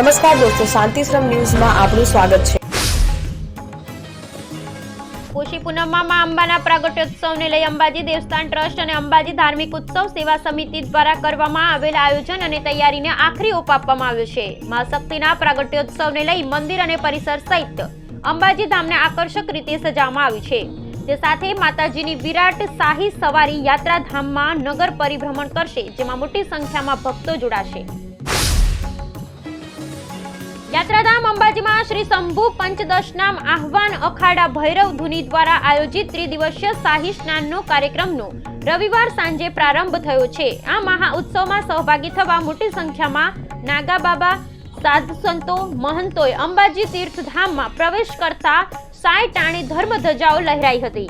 નમસ્કાર દોસ્તો શાંતિશ્રમ ન્યૂઝમાં આપનું સ્વાગત છે. પોષી પૂનમમાં અંબાના પ્રાગટ્યોત્સવને લઈ અંબાજી દેવસ્થાન ટ્રસ્ટ અને અંબાજી ધાર્મિક ઉત્સવ સેવા સમિતિ દ્વારા કરવામાં આવેલ આયોજન અને તૈયારીને આખરી ઓપ આપવામાં આવ્યો છે. મા શક્તિના પ્રાગટ્યોત્સવને લઈ મંદિર અને પરિસર સહિત અંબાજી ધામને આકર્ષક રીતે સજાવવામાં આવ્યું છે. તે સાથે માતાજીની વિરાટ શાહી સવારી યાત્રાધામમાં નગર પરિભ્રમણ કરશે, જેમાં મોટી સંખ્યામાં ભક્તો જોડાશે. યાત્રાધામ અંબાજીમાં શ્રી શંભુ પંચદશનામ આહવાન અખાડા ભૈરવ ધુની દ્વારા આયોજિત ત્રિદિવસીય શાહી સ્નાનનો કાર્યક્રમનો રવિવાર સાંજે પ્રારંભ થયો છે. આ મહા ઉત્સવમાં સહભાગી થવા મોટી સંખ્યામાં નાગા બાબા, સાધુ સંતો, મહંતોએ અંબાજી તીર્થધામમાં પ્રવેશ કરતા સાય ટાણે ધર્મધજાઓ લહેરાઈ હતી.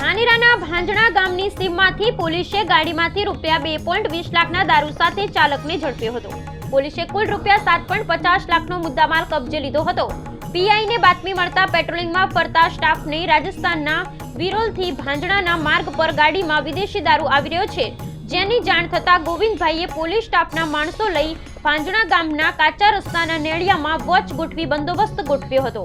ધાનેરાના ભાંજણા ગામની સીમમાંથી પોલીસે ગાડીમાંથી રૂપિયા બે પોઈન્ટ વીસ લાખના દારૂ સાથે ચાલકને ઝડપ્યો હતો. પોલીસે કુલ રૂપિયા સાત પોઈન્ટ પચાસ લાખનો મુદ્દામાલ કબજે લીધો હતો. પીઆઈને બાતમી મળતા પેટ્રોલિંગમાં ફરતા સ્ટાફને રાજસ્થાનના વિરોલથી ભાંજણાના માર્ગ પર ગાડીમાં વિદેશી દારૂ આવી રહ્યો છે. જેની જાણ થતાં ગોવિંદભાઈએ પોલીસ સ્ટાફના માણસો લઈ ભાંજણા ગામના કાચા રસ્તાના નેળિયામાં વોચ ગોઠવી બંદોબસ્ત ગોઠવ્યો હતો.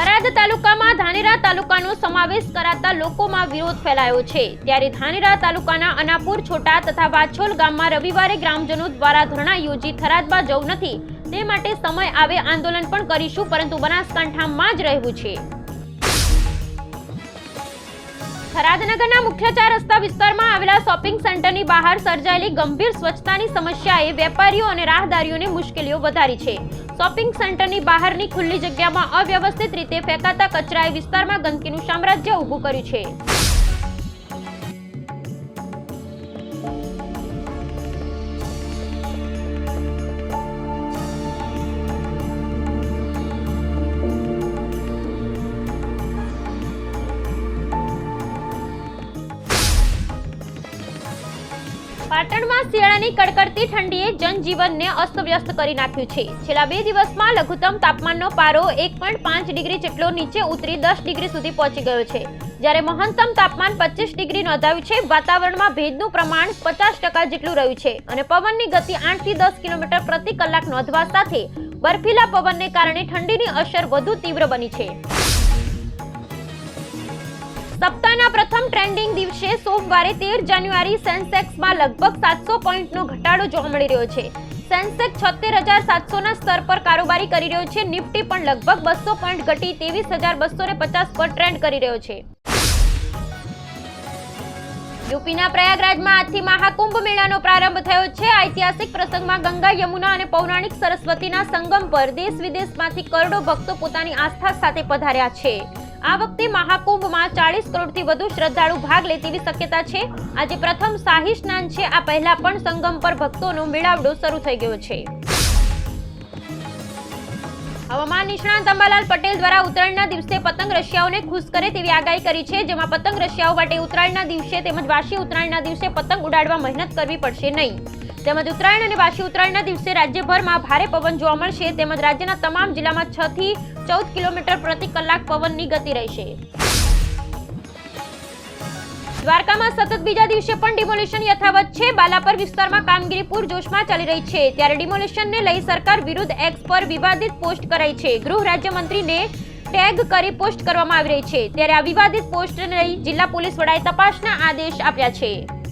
થરાદ તાલુકામાં ધાનેરા તાલુકાનો સમાવેશ કરાતા લોકોમાં વિરોધ ફેલાયો છે. ત્યારે ધાનેરા તાલુકાના અનાપુર, છોટા તથા વાછોલ ગામમાં રવિવારે ગ્રામજનો દ્વારા ધરણા યોજી થરાદમાં જવું નથી. તે માટે સમય આવે આંદોલન પણ કરીશું, પરંતુ બનાસકાંઠામાં જ રહેવું છે. થરાદ નગરના મુખ્ય ચાર રસ્તા વિસ્તારમાં આવેલા શોપિંગ સેન્ટરની બહાર સર્જાયેલી ગંભીર સ્વચ્છતાની સમસ્યાએ વેપારીઓ અને રાહદારીઓને મુશ્કેલીઓ વધારી છે. શોપિંગ સેન્ટરની બહારની ખુલ્લી જગ્યામાં અવ્યવસ્થિત રીતે ફેંકાતા કચરાએ વિસ્તારમાં ગંદકીનું સામ્રાજ્ય ઊભું કર્યું છે. પાટણમાં શિયાળાની કડકડતી ઠંડીએ જનજીવનને અસ્તવ્યસ્ત કરી નાખ્યું છે. છેલ્લા બે દિવસમાં લઘુત્તમ તાપમાનનો પારો એક પોઈન્ટ પાંચ ડિગ્રી જેટલો નીચે ઉતરી દસ ડિગ્રી સુધી પહોંચી ગયો છે. જ્યારે મહત્તમ તાપમાન પચીસ ડિગ્રી નોંધાયું છે, વાતાવરણમાં ભેજનું પ્રમાણ પચાસ ટકા જેટલું રહ્યું છે અને પવનની ગતિ આઠથી દસ કિલોમીટર પ્રતિ કલાક નોંધવા સાથે બર્ફીલા પવનને કારણે ઠંડીની અસર વધુ તીવ્ર બની છે. સપ્તાહના પ્રથમ ટ્રેન્ડિંગ દિવસે સોમવારે તેર જાન્યુઆરી સેન્સેક્સમાં લગભગ સાતસો પોઈન્ટનો ઘટાડો જોવા મળી રહ્યો છે. સેન્સેક્સ છોતેર હજાર સાતસોના સ્તર પર કારોબારી કરી રહ્યો છે. નિફ્ટી પણ લગભગ બસો પોઈન્ટ ઘટી ત્રેવીસ હજાર બસો ને પચાસ પર ટ્રેન્ડ કરી રહ્યો છે. યુપીના પ્રયાગરાજમાં આજથી મહાકુંભ મેળાનો પ્રારંભ થયો છે. ઐતિહાસિક પ્રસંગમાં ગંગા, યમુના અને પૌરાણિક સરસ્વતીના સંગમ પર દેશ વિદેશમાંથી કરોડો ભક્તો પોતાની આસ્થા સાથે પધાર્યા છે. આ વખતે મહાકુંભમાં ચાલીસ કરોડથી વધુ શ્રદ્ધાળુ ભાગ લે તેવી શક્યતા છે. આજે પ્રથમ શાહી સ્નાન છે. આ પહેલા પણ સંગમ પર ભક્તોનો મેળાવડો શરૂ થઈ ગયો છે. હવામાન નિષ્ણાંત અંબાલાલ પટેલ દ્વારા ઉત્તરાયણના દિવસે પતંગ રશિયાઓને ખુશ કરે તેવી આગાહી કરી છે. જેમાં પતંગ રશિયાઓ માટે ઉત્તરાયણના દિવસે તેમજ વાસી ઉત્તરાયણના દિવસે પતંગ ઉડાડવા મહેનત કરવી પડશે નહીં. તેમજ ઉત્તરાયણ અને વાસી ઉત્તરાયણના દિવસે રાજ્યભરમાં ભારે પવન જોવા મળશે. તેમજ રાજ્યના તમામ જિલ્લામાં છ થી ચૌદ કિલોમીટર પ્રતિ કલાક પવનની ગતિ રહેશે. દ્વારકામાં સતત બીજા દિવસે પણ ડિમોલિશન યથાવત છે. બાલાપર વિસ્તારમાં કામગીરી પૂરજોશમાં ચાલી રહી છે. ત્યારે ડિમોલિશનને લઈ સરકાર વિરુદ્ધ એક્સ પર વિવાદિત પોસ્ટ કરાઈ છે. ગૃહ રાજ્યમંત્રીને ટેગ કરી પોસ્ટ કરવામાં આવી રહી છે. ત્યારે આ વિવાદિત પોસ્ટને લઈ જિલ્લા પોલીસ વડાએ તપાસના આદેશ આપ્યા છે.